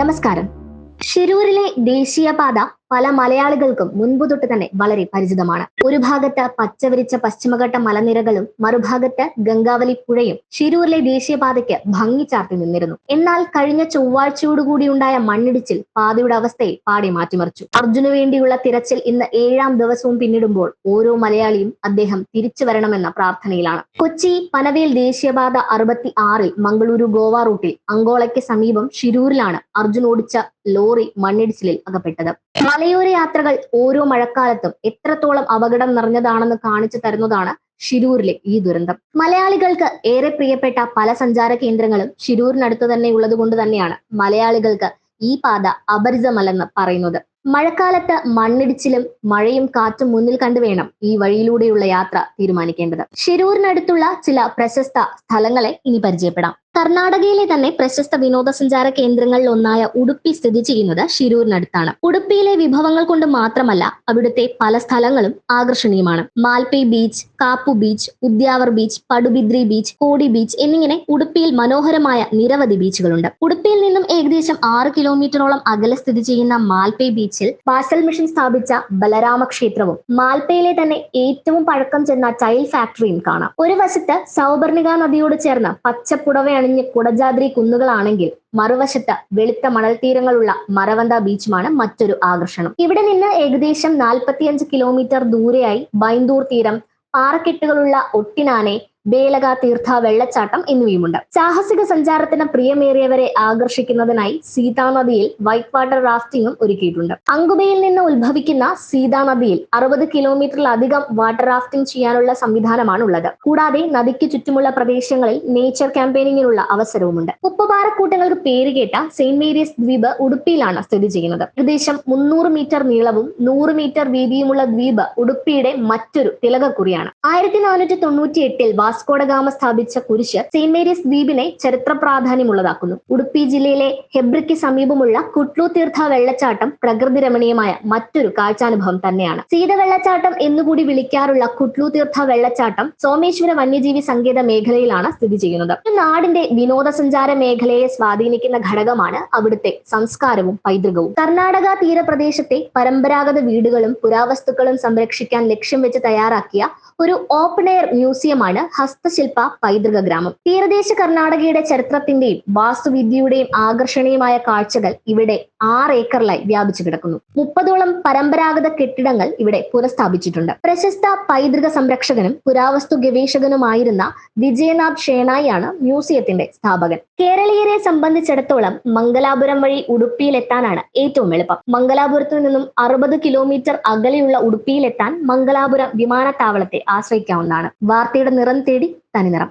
നമസ്കാരം. ഷിരൂരിലെ ദേശീയപാത പല മലയാളികൾക്കും മുൻപ് തൊട്ട് തന്നെ വളരെ പരിചിതമാണ്. ഒരു ഭാഗത്ത് പച്ചവരിച്ച പശ്ചിമഘട്ട മലനിരകളും മറുഭാഗത്ത് ഗംഗാവലി പുഴയും ഷിരൂരിലെ ദേശീയപാതയ്ക്ക് ഭംഗി ചാർത്തി നിന്നിരുന്നു. എന്നാൽ കഴിഞ്ഞ ചൊവ്വാഴ്ചയോടുകൂടി ഉണ്ടായ മണ്ണിടിച്ചിൽ പാതയുടെ അവസ്ഥയെ പാടി മാറ്റിമറിച്ചു. അർജുനു വേണ്ടിയുള്ള തിരച്ചിൽ ഇന്ന് ഏഴാം ദിവസവും പിന്നിടുമ്പോൾ ഓരോ മലയാളിയും അദ്ദേഹം തിരിച്ചു വരണമെന്ന പ്രാർത്ഥനയിലാണ്. കൊച്ചി പനവേൽ ദേശീയപാത അറുപത്തി ആറിൽ മംഗളൂരു ഗോവ റൂട്ടിൽ അങ്കോളയ്ക്ക് സമീപം ഷിരൂരിലാണ് അർജുൻ ഓടിച്ച ലോറി മണ്ണിടിച്ചിലിൽ അകപ്പെട്ടത്. മലയോര യാത്രകൾ ഓരോ മഴക്കാലത്തും എത്രത്തോളം അപകടം നിറഞ്ഞതാണെന്ന് കാണിച്ചു തരുന്നതാണ് ഷിരൂരിലെ ഈ ദുരന്തം. മലയാളികൾക്ക് ഏറെ പ്രിയപ്പെട്ട പല സഞ്ചാര കേന്ദ്രങ്ങളും ഷിരൂരിനടുത്ത് തന്നെ ഉള്ളത് കൊണ്ട് തന്നെയാണ് മലയാളികൾക്ക് ഈ പാത അപരിചിതമല്ലെന്ന് പറയുന്നത്. മഴക്കാലത്ത് മണ്ണിടിച്ചിലും മഴയും കാറ്റും മുന്നിൽ കണ്ടു വേണം ഈ വഴിയിലൂടെയുള്ള യാത്ര തീരുമാനിക്കേണ്ടത്. ഷിരൂരിനടുത്തുള്ള ചില പ്രശസ്ത സ്ഥലങ്ങളെ ഇനി പരിചയപ്പെടാം. കർണാടകയിലെ തന്നെ പ്രശസ്ത വിനോദസഞ്ചാര കേന്ദ്രങ്ങളിൽ ഒന്നായ ഉടുപ്പി സ്ഥിതി ചെയ്യുന്നത് ഷിരൂരിനടുത്താണ് ഉടുപ്പിയിലെ വിഭവങ്ങൾ കൊണ്ട് മാത്രമല്ല അവിടുത്തെ പല സ്ഥലങ്ങളും ആകർഷണീയമാണ്. Malpe beach Kapu beach Udyavar beach Padubidri beach Kodi beach എന്നിങ്ങനെ ഉടുപ്പിയിൽ മനോഹരമായ നിരവധി ബീച്ചുകളുണ്ട്. ഉടുപ്പിയിൽ നിന്നും ഏകദേശം ആറ് കിലോമീറ്ററോളം അകലെ സ്ഥിതി ചെയ്യുന്ന മാൽപേ ബീച്ചിൽ പാസൽ മിഷൻ സ്ഥാപിച്ച ബലരാമ ക്ഷേത്രവും മാൽപേയിലെ തന്നെ ഏറ്റവും പഴക്കം ചെന്ന ടൈൽ ഫാക്ടറിയും കാണാം. ഒരു വശത്ത് സൗപർണിക നദിയോട് ചേർന്ന് പച്ചപ്പുടവ അണിഞ്ഞ് കുടജാദ്രി കുന്നുകളാണെങ്കിൽ മറുവശത്ത് വെളുത്ത മണൽ തീരങ്ങളുള്ള മറവന്ത ബീച്ചുമാണ് മറ്റൊരു ആകർഷണം. ഇവിടെ നിന്ന് ഏകദേശം നാൽപ്പത്തിയഞ്ച് കിലോമീറ്റർ ദൂരെയായി ബൈന്ദൂർ തീരം പാറക്കെട്ടുകളുള്ള ഒട്ടിനാനെ ബേലക തീർത്ഥ വെള്ളച്ചാട്ടം എന്നിവയുമുണ്ട്. സാഹസിക സഞ്ചാരത്തിന് പ്രിയമേറിയവരെ ആകർഷിക്കുന്നതിനായി സീതാ നദിയിൽ വൈറ്റ് വാട്ടർ റാഫ്റ്റിംഗും ഒരുക്കിയിട്ടുണ്ട്. അങ്കുബയിൽ നിന്ന് ഉത്ഭവിക്കുന്ന സീതാ നദിയിൽ അറുപത് കിലോമീറ്ററിലധികം വാട്ടർ റാഫ്റ്റിംഗ് ചെയ്യാനുള്ള സംവിധാനമാണ് ഉള്ളത് കൂടാതെ നദിക്ക് ചുറ്റുമുള്ള പ്രദേശങ്ങളിൽ നേച്ചർ ക്യാമ്പയിനിങ്ങിനുള്ള അവസരവുമുണ്ട്. ഉപ്പുപാറക്കൂട്ടങ്ങൾക്ക് പേരുകേട്ട സെയിന്റ് മേരീസ് ദ്വീപ് ഉടുപ്പിയിലാണ് സ്ഥിതി ചെയ്യുന്നത്. ഏകദേശം മുന്നൂറ് മീറ്റർ നീളവും നൂറ് മീറ്റർ വീതിയുമുള്ള ദ്വീപ് ഉടുപ്പിയുടെ മറ്റൊരു തിലകക്കുറിയാണ്. ആയിരത്തി നാനൂറ്റി തൊണ്ണൂറ്റി എട്ടിൽ വാസ്കോഡഗാമ സ്ഥാപിച്ച കുരിശ് സെയിന്റ് മേരീസ് ദ്വീപിനെ ചരിത്ര പ്രാധാന്യമുള്ളതാക്കുന്നു ഉടുപ്പി ജില്ലയിലെ ഹെബ്രിക്ക് സമീപമുള്ള കുട്ലു തീർത്ഥ വെള്ളച്ചാട്ടം പ്രകൃതി രമണീയമായ മറ്റൊരു കാഴ്ചാനുഭവം തന്നെയാണ്. സീത വെള്ളച്ചാട്ടം എന്നുകൂടി വിളിക്കാറുള്ള കുട്ലു തീർത്ഥ വെള്ളച്ചാട്ടം സോമേശ്വര വന്യജീവി സങ്കേത മേഖലയിലാണ് സ്ഥിതി ചെയ്യുന്നത്. നാടിന്റെ വിനോദസഞ്ചാര മേഖലയെ സ്വാധീനിക്കുന്ന ഘടകമാണ് അവിടുത്തെ സംസ്കാരവും പൈതൃകവും. കർണാടക തീരപ്രദേശത്തെ പരമ്പരാഗത വീടുകളും പുരാവസ്തുക്കളും സംരക്ഷിക്കാൻ ലക്ഷ്യം വെച്ച് തയ്യാറാക്കിയ ഒരു ഓപ്പൺ എയർ മ്യൂസിയമാണ് ഹസ്തശില്പ പൈതൃക ഗ്രാമം. തീരദേശ കർണാടകയുടെ ചരിത്രത്തിന്റെയും വാസ്തുവിദ്യയുടെയും ആകർഷണീയമായ കാഴ്ചകൾ ഇവിടെ ആറ് ഏക്കറിലായി വ്യാപിച്ചു കിടക്കുന്നു. മുപ്പതോളം പരമ്പരാഗത കെട്ടിടങ്ങൾ ഇവിടെ പുനഃസ്ഥാപിച്ചിട്ടുണ്ട്. പ്രശസ്ത പൈതൃക സംരക്ഷകനും പുരാവസ്തു ഗവേഷകനുമായിരുന്ന വിജയനാഥ് ഷേണായിയാണ് മ്യൂസിയത്തിന്റെ സ്ഥാപകൻ. കേരളീയരെ സംബന്ധിച്ചിടത്തോളം മംഗലാപുരം വഴി ഉടുപ്പിയിലെത്താനാണ് ഏറ്റവും എളുപ്പം. മംഗലാപുരത്തു നിന്നും അറുപത് കിലോമീറ്റർ അകലെയുള്ള ഉടുപ്പിയിലെത്താൻ മംഗലാപുരം വിമാനത്താവളത്തെ ആശ്രയിക്കാവുന്നതാണ്. വാർത്തയുടെ നിറം തേടി തനിനിറം.